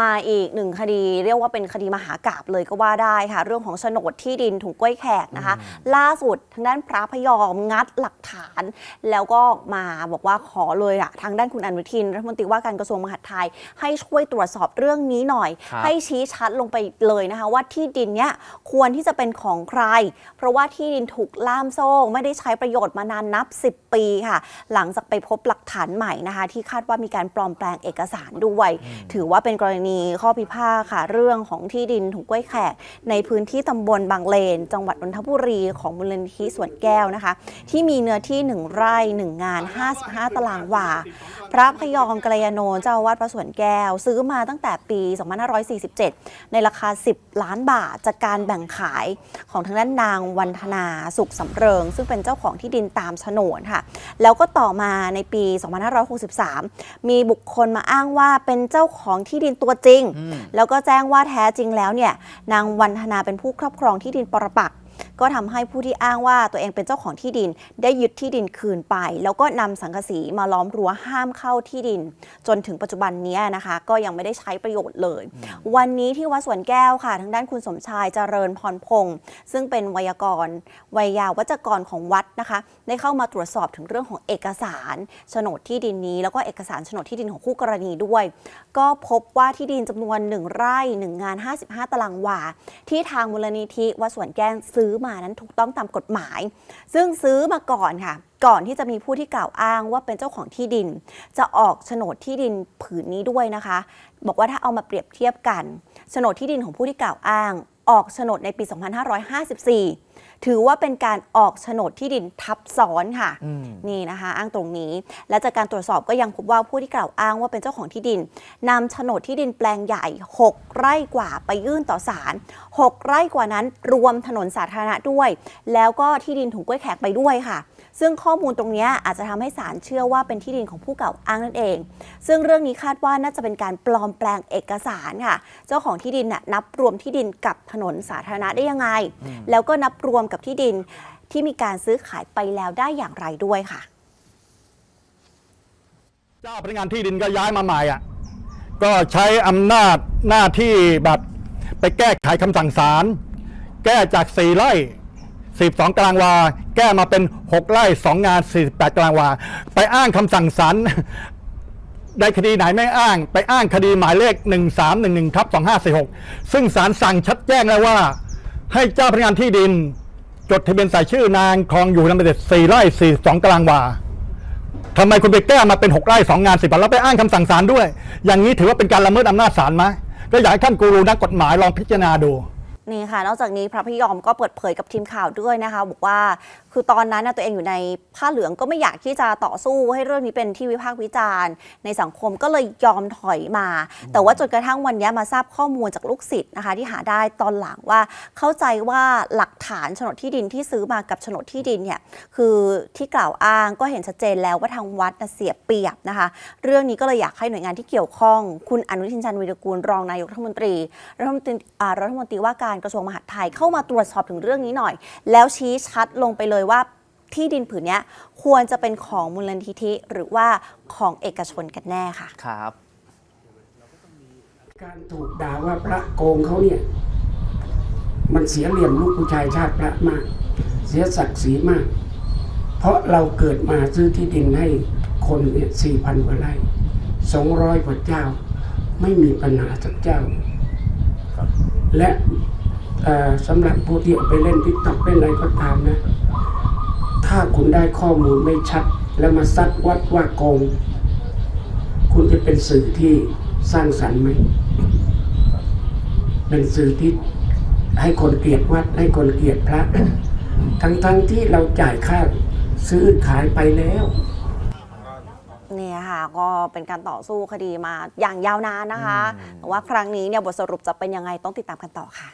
มาอีกหนึ่งคดี เรียกว่าเป็นคดีมหากาบเลยก็ว่าได้ค่ะ เรื่องของโฉนดที่ดินถุงกล้วยแขกนะคะ ล่าสุดทางด้านพระพยอมงัดหลักฐาน แล้วก็มาบอกว่าขอเลยอะทางด้านคุณอนุทิน รัฐมนตรีว่าการกระทรวงมหาดไทย ให้ช่วยตรวจสอบเรื่องนี้หน่อย ครับให้ชี้ชัดลงไปเลยนะคะ ว่าที่ดินเนี้ยควรที่จะเป็นของใคร เพราะว่าที่ดินถูกล่ามโซ่ไม่ได้ใช้ประโยชน์มานานนับ 10 ปีค่ะ หลังจากไปพบหลักฐานใหม่นะคะ ที่คาดว่ามีการปลอมแปลงเอกสารด้วย ถือว่าเป็นกรณีีข้อพิพาทค่ะ เรื่องของที่ดินถุงกล้วยแขก ในพื้นที่ตำบลบางเลน จังหวัดนนทบุรีของมูลนิธิสวนแก้วนะคะ ที่มีเนื้อที่ 1 ไร่ 1 งาน 55 ตารางวาพระพยอมกัลยาโนเจ้าอาวาดพระสวนแก้ว ซื้อมาตั้งแต่ปี 2547 ในราคา 10 ล้านบาทจากการแบ่งขายของทางด้านนางวันธนาสุขสำเริง ซึ่งเป็นเจ้าของที่ดินตามโฉนดค่ะ แล้วก็ต่อมาในปี 2563 มีบุคคลมาอ้างว่าเป็นเจ้าของที่ดินตัวจริง แล้วก็แจ้งว่าแท้จริงแล้วเนี่ยนางวันธนาเป็นผู้ครอบครองที่ดินปรปักษ์ ก็ทำให้ผู้ที่อ้างว่าตัวเองเป็นเจ้าของที่ดิน ได้ยึดที่ดินคืนไป แล้วก็นำสังกะสีมาล้อมรั้วห้ามเข้าที่ดิน จนถึงปัจจุบันเนี้ยนะคะ ก็ยังไม่ได้ใช้ประโยชน์เลย วันนี้ที่วัดสวนแก้วค่ะ ทางด้านคุณสมชายเจริญพรพงศ์ซึ่งเป็นไวยากรณ์วัยยาวัจกรของวัดนะคะ ได้เข้ามาตรวจสอบถึงเรื่องของเอกสารโฉนดที่ดินนี้แล้วก็เอกสารโฉนดที่ดินของคู่กรณีด้วย ก็พบว่าที่ดินจำนวน 1 ไร่ 1 งาน 55 ตารางวาที่ทางมูลนิธิวัดสวนแก้วซื้อื้อมานั้นถูกต้องตามกฎหมาย ซึ่งซื้อมาก่อนค่ะ ก่อนที่จะมีผู้ที่กล่าวอ้างว่าเป็นเจ้าของที่ดิน จะออกโฉนดที่ดินผืนนี้ด้วยนะคะ บอกว่าถ้าเอามาเปรียบเทียบกันโฉนดที่ดินของผู้ที่กล่าวอ้าง ออกโฉนดในปี 2554 ถือว่าเป็นการออกโฉนดที่ดินทับซ้อนค่ะอืมนี่นะคะ อ้างตรงนี้ และจากการตรวจสอบก็ยังพบว่าผู้ที่กล่าวอ้างว่าเป็นเจ้าของที่ดินนำโฉนดที่ดินแปลงใหญ่ 6 ไร่กว่าไปยื่นต่อศาล6 ไร่กว่านั้นรวมถนนสาธารณะด้วย แล้วก็ที่ดินถุงกล้วยแขกไปด้วยค่ะ ซึ่งข้อมูลตรงเนี้ยอาจจะทำให้ศาลเชื่อว่าเป็นที่ดินของผู้กล่าวอ้างนั่นเอง ซึ่งเรื่องนี้คาดว่าน่าจะเป็นการปลอมแปลงเอกสารค่ะ เจ้าของที่ดินน่ะนับรวมที่ดินกับถนนสาธารณะได้ยังไง แล้วก็นับรวมกับที่ดินที่มีการซื้อขายไปแล้วได้อย่างไรด้วยค่ะ เจ้าพนักงานที่ดินก็ย้ายมาใหม่อะก็ใช้อำนาจหน้าที่แบบไปแก้ไขคำสั่งศาลแก้จาก4ไร่ 12ตารางวา แก้มาเป็น 6 ไร่ 2 งาน 48 ตารางวา ไปอ้างคำสั่งศาลได้คดีไหนไม่อ้าง ไปอ้างคดีหมายเลข 1311ทับ2546 ซึ่งศาลสั่งชัดแจ้งแล้วว่า ให้เจ้าพนักงานที่ดิน จดทะเบียนใส่ชื่อนางคลองอยู่ลำเด็ด4ไร่42 ตารางวาทำไมคุณไปแก้มาเป็น6ไร่2งาน10วันแล้วไปอ้างคำสั่งศาลด้วย อย่างนี้ถือว่าเป็นการละเมิดอำนาจศาลไหมก็อยากให้ท่านกูรูนักกฎหมายลองพิจารณาดู นี่ค่ะ นอกจากนี้พระพยอมก็เปิดเผยกับทีมข่าวด้วยนะคะ บอกว่าคือตอนนั้นน่ะตัวเองอยู่ในผ้าเหลืองก็ไม่อยากที่จะต่อสู้ให้เรื่องนี้เป็นที่วิพากษ์วิจารณ์ ในสังคมก็เลยยอมถอยมา แต่ว่าจนกระทั่งวันนี้มาทราบข้อมูลจากลูกศิษย์นะคะ ที่หาได้ตอนหลังว่าเข้าใจว่าหลักฐานโฉนดที่ดินที่ซื้อมากับโฉนดที่ดินเนี่ยคือที่กล่าวอ้างก็เห็นชัดเจนแล้วว่าทางวัดน่ะเสียเปรียบนะคะ เรื่องนี้ก็เลยอยากให้หน่วยงานที่เกี่ยวข้อง คุณอนุทินจันทร์วีรกูลรองนายกรัฐมนตรีรัฐมนตรีอ่ารัฐมนตรีว่าการกระทรวงมหาดไทยเข้ามาตรวจสอบถึงเรื่องนี้หน่อย แล้วชี้ชัดลงไปเลยว่าที่ดินผืนเนี้ยควรจะเป็นของมูลนิธิ หรือว่าของเอกชนกันแน่ค่ะ ครับ การถูกด่าว่าพระโกงเขาเนี่ย มันเสียเหลี่ยมลูกผู้ชายชาติพระมาก เสียศักดิ์ศรีมาก เพราะเราเกิดมาซื้อที่ดินให้คนเนี่ยสี่พันกว่าไร่สองร้อยกว่าเจ้า ไม่มีปัญหาสักเจ้า และเอ่อ สำหรับผู้ที่เอาไปเล่นทิกตอกเล่นอะไรก็ตามนะ ถ้าคุณได้ข้อมูลไม่ชัด แล้วมาซัดวัดว่าโกง คุณจะเป็นสื่อที่สร้างสรรค์ไหมเป็นสื่อที่ให้คนเกลียดวัดให้คนเกลียดพระ ทั้งๆทที่เราจ่ายค่าซื้อขายไปแล้วเนี่ยค่ะก็เป็นการต่อสู้คดีมาอย่างยาวนานนะคะแต่ว่าครั้งนี้เนี่ยบทสรุปจะเป็นยังไงต้องติดตามกันต่อค่ะ